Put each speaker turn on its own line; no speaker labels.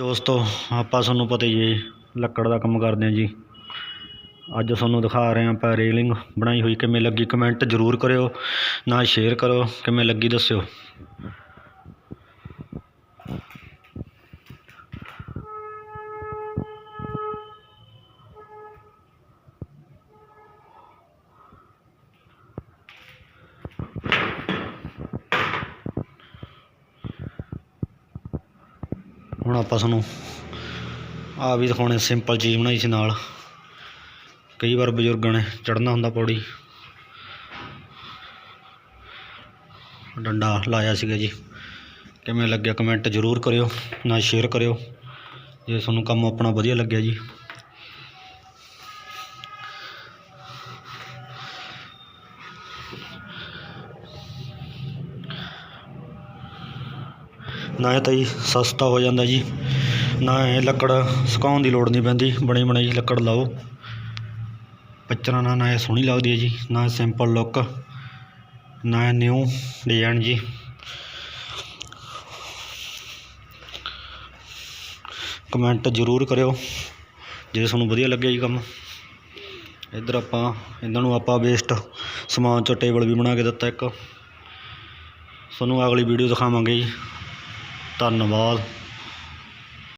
ਦੋਸਤੋ, ਆਪਾਂ ਤੁਹਾਨੂੰ ਪਤਾ ਹੀ ਹੈ ਲੱਕੜ ਦਾ ਕੰਮ ਕਰਦੇ ਹਾਂ ਜੀ। ਅੱਜ ਤੁਹਾਨੂੰ ਦਿਖਾ ਰਹੇ ਹਾਂ ਆਪਾਂ ਰੇਲਿੰਗ ਬਣਾਈ ਹੋਈ, ਕਿਵੇਂ ਲੱਗੀ ਕਮੈਂਟ ਜ਼ਰੂਰ ਕਰਿਓ, ਨਾਲ ਸ਼ੇਅਰ ਕਰੋ ਕਿਵੇਂ ਲੱਗੀ ਦੱਸਿਓ। ਹੁਣ ਆਪਾਂ ਤੁਹਾਨੂੰ ਆ ਵੀ ਦਿਖਾਉਣੇ ਸਿੰਪਲ ਚੀਜ਼ ਬਣਾਈ ਸੀ ਨਾਲ। ਕਈ ਵਾਰ ਬਜ਼ੁਰਗਾਂ ਨੇ ਚੜ੍ਹਨਾ ਹੁੰਦਾ ਪੌੜੀ। ਡੰਡਾ ਲਾਇਆ ਸੀਗਾ ਜੀ। ਕਿਵੇਂ ਲੱਗਿਆ ਕਮੈਂਟ ਜ਼ਰੂਰ ਕਰਿਓ, ਨਾਲ ਸ਼ੇਅਰ ਕਰਿਓ। ਜੇ ਤੁਹਾਨੂੰ ਕੰਮ ਆਪਣਾ ਵਧੀਆ ਲੱਗਿਆ ਜੀ। ਨਾ ਇਹ ਤਾਂ ਜੀ ਸਸਤਾ ਹੋ ਜਾਂਦਾ ਜੀ, ਨਾ ਇਹ ਲੱਕੜ ਸੁਕਾਉਣ ਦੀ ਲੋੜ ਨਹੀਂ ਪੈਂਦੀ, ਬਣੀ ਬਣਾਈ ਲੱਕੜ ਲਾਓ। ਪੱਚਰਾਂ ਨਾਲ ਨਾ ਇਹ ਸੋਹਣੀ ਲੱਗਦੀ ਹੈ ਜੀ, ਨਾ ਸਿੰਪਲ ਲੁੱਕ ਨਾ ਇਹ ਨਿਊ ਡਿਜ਼ਾਈਨ ਜੀ। ਕਮੈਂਟ ਜ਼ਰੂਰ ਕਰਿਓ, ਜੇ ਤੁਹਾਨੂੰ ਵਧੀਆ ਲੱਗਿਆ ਜੀ ਕੰਮ। ਇੱਧਰ ਆਪਾਂ, ਇਹਨਾਂ ਨੂੰ ਆਪਾਂ ਵੇਸਟ ਸਮਾਨ ਚੋਂ ਟੇਬਲ ਵੀ ਬਣਾ ਕੇ ਦਿੱਤਾ ਇੱਕ। ਤੁਹਾਨੂੰ ਅਗਲੀ ਵੀਡੀਓ ਦਿਖਾਵਾਂਗੇ ਜੀ। ਧੰਨਵਾਦ।